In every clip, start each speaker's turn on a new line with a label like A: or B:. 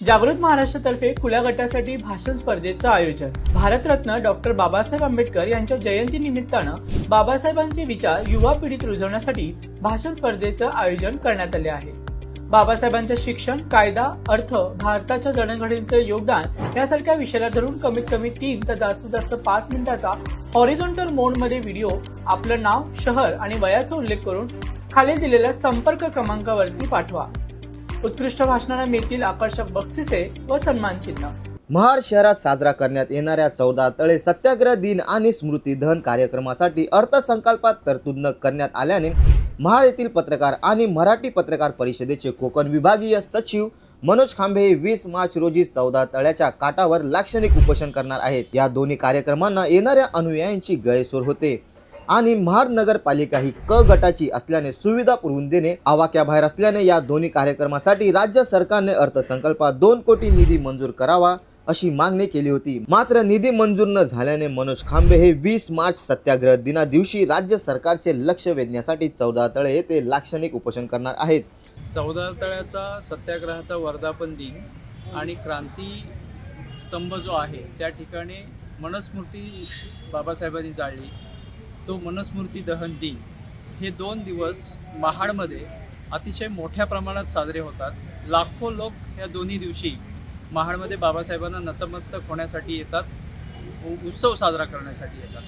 A: जागृत महाराष्ट्रातर्फे खुल्या गटासाठी भाषण स्पर्धेचं आयोजन. भारतरत्न डॉक्टर बाबासाहेब आंबेडकर यांच्या जयंती निमित्तानं बाबासाहेबांचे विचार युवा पिढीत रुजवण्यासाठी भाषण स्पर्धेचं आयोजन करण्यात आले आहे. बाबासाहेबांचे शिक्षण कायदा अर्थ भारताच्या जडणघडणीतलं योगदान यासारख्या विषयाला धरून कमीत कमी तीन तर जास्तीत जास्त पाच मिनिटाचा हॉरिझॉन्टल मोडमध्ये व्हिडिओ आपलं नाव शहर आणि वयाचा उल्लेख करून खाली दिलेल्या संपर्क क्रमांकावरती पाठवा. उत्कृष्ट भाषणाला मिळतील आकर्षक बक्षिसे व सन्मान चिन्ह.
B: महाड शहरात साजरा करण्यात येणाऱ्या चौदा तळे सत्याग्रह दिन आणि स्मृती दहन कार्यक्रमासाठी अर्थसंकल्पात तरतूद न करण्यात आल्याने महाड येथील पत्रकार आणि मराठी पत्रकार परिषदेचे कोकण विभागीय सचिव मनोज खांबे हे वीस मार्च रोजी चौदा तळ्याच्या काठावर लाक्षणिक उपोषण करणार आहेत. या दोन्ही कार्यक्रमांना येणाऱ्या अनुयायांची गैरसोय होते. आणि महाड नगरपालिका ही क गटाची असल्याने सुविधा पुरवून देणे आवाक्याबाहेर असल्याने या दोन्ही कार्यक्रमासाठी राज्य सरकारने अर्थसंकल्पात दोन कोटी निधी मंजूर करावा अशी मागणी केली होती. मात्र निधी मंजूर न झाल्याने मनोज खांबे हे वीस मार्च सत्याग्रह दिना दिवशी राज्य सरकारचे लक्ष वेधण्यासाठी चौदा तळे येथे लाक्षणिक उपोषण करणार आहेत.
C: चौदा तळ्याचा सत्याग्रहाचा वर्धापन दिन आणि क्रांती स्तंभ जो आहे त्या ठिकाणी मनस्मृती बाबासाहेबांनी जाळली. तो मनस्मृती दहन दिन हे दोन दिवस महाडमध्ये अतिशय मोठ्या प्रमाणात साजरे होतात. लाखो लोक या दोन्ही दिवशी महाडमध्ये बाबासाहेबांना नतमस्तक होण्यासाठी येतात. उ- उत्सव साजरा करण्यासाठी येतात.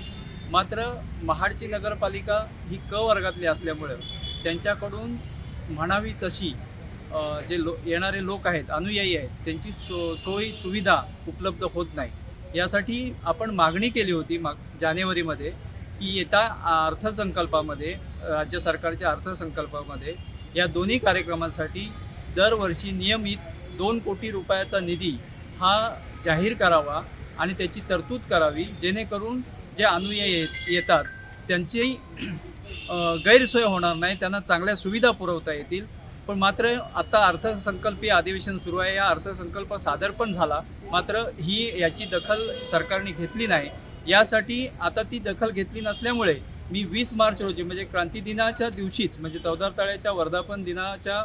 C: मात्र महाडची नगरपालिका ही क वर्गातली असल्यामुळं त्यांच्याकडून म्हणावी तशी जे लो येणारे लोक आहेत अनुयायी आहेत त्यांची सो सोयी सुविधा उपलब्ध होत नाही. यासाठी आपण मागणी केली होती माग जानेवारीमध्ये की येत्या अर्थसंकल्पामध्ये राज्य सरकारच्या अर्थसंकल्पामध्ये या दोन्ही कार्यक्रमांसाठी दरवर्षी नियमित दोन कोटी रुपयाचा निधी हा जाहीर करावा आणि त्याची तरतूद करावी जेणेकरून जे अनुयायी येतात त्यांची गैरसोय होणार नाही त्यांना चांगल्या सुविधा पुरवता येतील. पण मात्र आता अर्थसंकल्पीय अधिवेशन सुरू आहे. या अर्थसंकल्प सादर पण झाला. मात्र ही याची दखल सरकारने घेतली नाही. यासाठी आता ती दखल घेतली नसल्यामुळे मी वीस मार्च रोजी म्हणजे क्रांती दिनाच्या दिवशीच म्हणजे चौदार तळ्याच्या वर्धापन दिनाच्या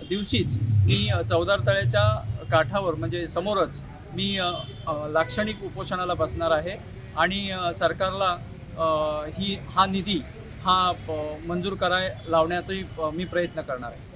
C: दिवशीच मी चौदार तळ्याच्या काठावर म्हणजे समोरच मी लाक्षणिक उपोषणाला बसणार आहे. आणि सरकारला ही हा निधी हा मंजूर कराय लावण्याचाही मी प्रयत्न करणार आहे.